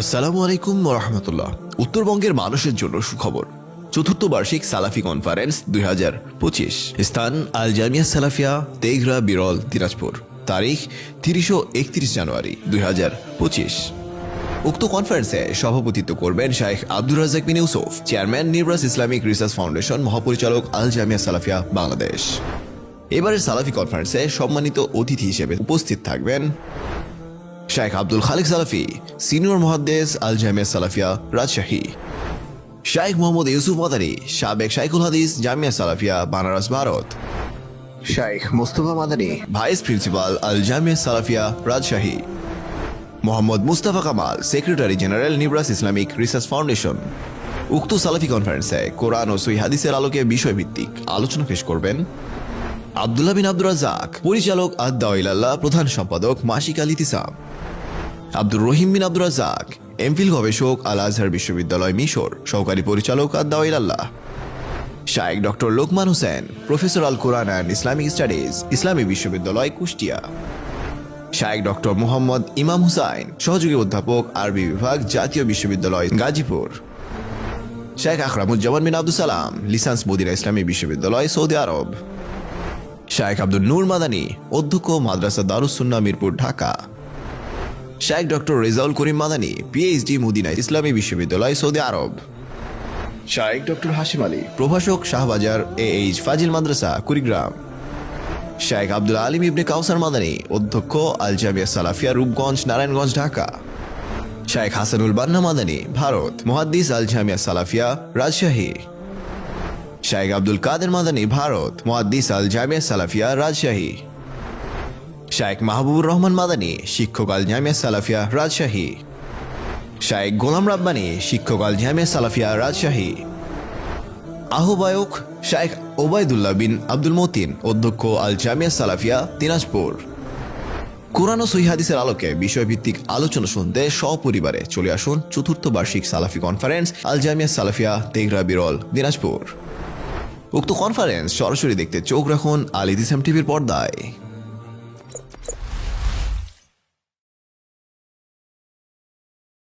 আসসালামু আলাইকুম রহমতুল্লাহ। উত্তরবঙ্গের মানুষের জন্য সুখবর। চতুর্থ বার্ষিক সালাফি কনফারেন্স দুই হাজার পঁচিশ। স্থান আল জামিয়া সালাফিয়া, তেঘরা, বিরল, দিনাজপুর। তারিখ তিরিশ ও একত্রিশ জানুয়ারি দুই হাজার পঁচিশ। উক্ত কনফারেন্সে সভাপতিত্ব করবেন Shaikh Abdur Razzak bin Yusuf, chairman Nibras Islamic research foundation মহাপরিচালক আল জামিয়া সালাফিয়া, বাংলাদেশ। এবারের সালাফি কনফারেন্সে সম্মানিত অতিথি হিসেবে উপস্থিত থাকবেন শেখ আব্দুল খালিক সালাফি সিনিয়র মহাদ্দেস আল জামিয়া সালাফিয়া রাজশাহী। শাইখ মোহাম্মদ ইউসুফ মাদারি সাবেক শাইখুল হাদিস Jamia Salafia Banaras Bharat. Shaikh Mustafa Madani. Vice principal Al Jamia Salafia Rajshahi. Mohammad Mustafa Kamal secretary general Nibras Islamic research foundation. উক্ত সালাফি কনফারেন্সে কোরআন ও সই হাদিসের আলোকে বিষয়ভিত্তিক আলোচনা পেশ করবেন আবদুল্লাহ বিন আব্দুর রাজাক পরিচালক আদাউল্লাহ প্রধান সম্পাদক মাসিক আল ইতিসাম। আব্দুর রহিম বিন আব্দুর রাজাক এমফিল গবেষক আল আজহার বিশ্ববিদ্যালয় মিশর, সহকারী পরিচালক Adaullah Shayekh doctor Lokman Hossain, professor Al Quran and Islamic studies, Islami বিশ্ববিদ্যালয় কুষ্টিয়া। শায়েক ডক্টর মোহাম্মদ ইমাম হুসাইন, সহযোগী অধ্যাপক আরবি বিভাগ, জাতীয় বিশ্ববিদ্যালয় গাজীপুর। শেখ আকরামুজ্জামান বিন আব্দুল সালাম, লিসান্স মদিনা ইসলামী বিশ্ববিদ্যালয় সৌদি আরব। শায়েখ আব্দুল নূর মাদানী, অধ্যক্ষ মাদ্রাসা দারুসুন্না মিরপুর, ঢাকা। শায়েখ ডক্টর রেজাউল করিম মাদানী পিএইচডি মুদিনা ইসলামী বিশ্ববিদ্যালয়, সৌদি আরব। শায়েখ ডক্টর হাশিম আলী, প্রভাষক শাহবাজার এ এইচ ফাজিল মাদ্রাসা, কুড়িগ্রাম। শায়েখ আব্দুল আলিম ইবনে কাউসার মাদানী, অধ্যক্ষ আল জামিয়া সালাফিয়া, রূপগঞ্জ, নারায়ণগঞ্জ, ঢাকা। শায়েখ হাসানুল বান্না মাদানী, ভারত। মুহাদ্দিস আল জামিয়া সালাফিয়া, রাজশাহী। শাইখ আব্দুল কাদের মাদানী, ভারত। মুহাদ্দিস আল জামিয়া সালাফিয়া রাজশাহী। শাইখ মাহবুবুর রহমান মাদানী, শিক্ষক আল জামিয়া সালাফিয়া রাজশাহী। শাইখ গোলাম রাব্বানী, শিক্ষক আল জামিয়া সালাফিয়া রাজশাহী। আহ্বায়ক শাইখ ওবায়দুল্লাহ বিন আব্দুল মতিন, অধ্যক্ষ আল জামিয়া সালাফিয়া দিনাজপুর। কোরআন ও সহি হাদিসের আলোকে বিষয়ভিত্তিক আলোচনা শুনতে সপরিবারে চলে আসুন চতুর্থ বার্ষিক সালাফি কনফারেন্স আল জামিয়া সালাফিয়া তেগরা বিরল, দিনাজপুর। উক্ত কনফারেন্স সরাসরি দেখতে চোখ রাখুন আলিদিসাম টিভির পর্দায়।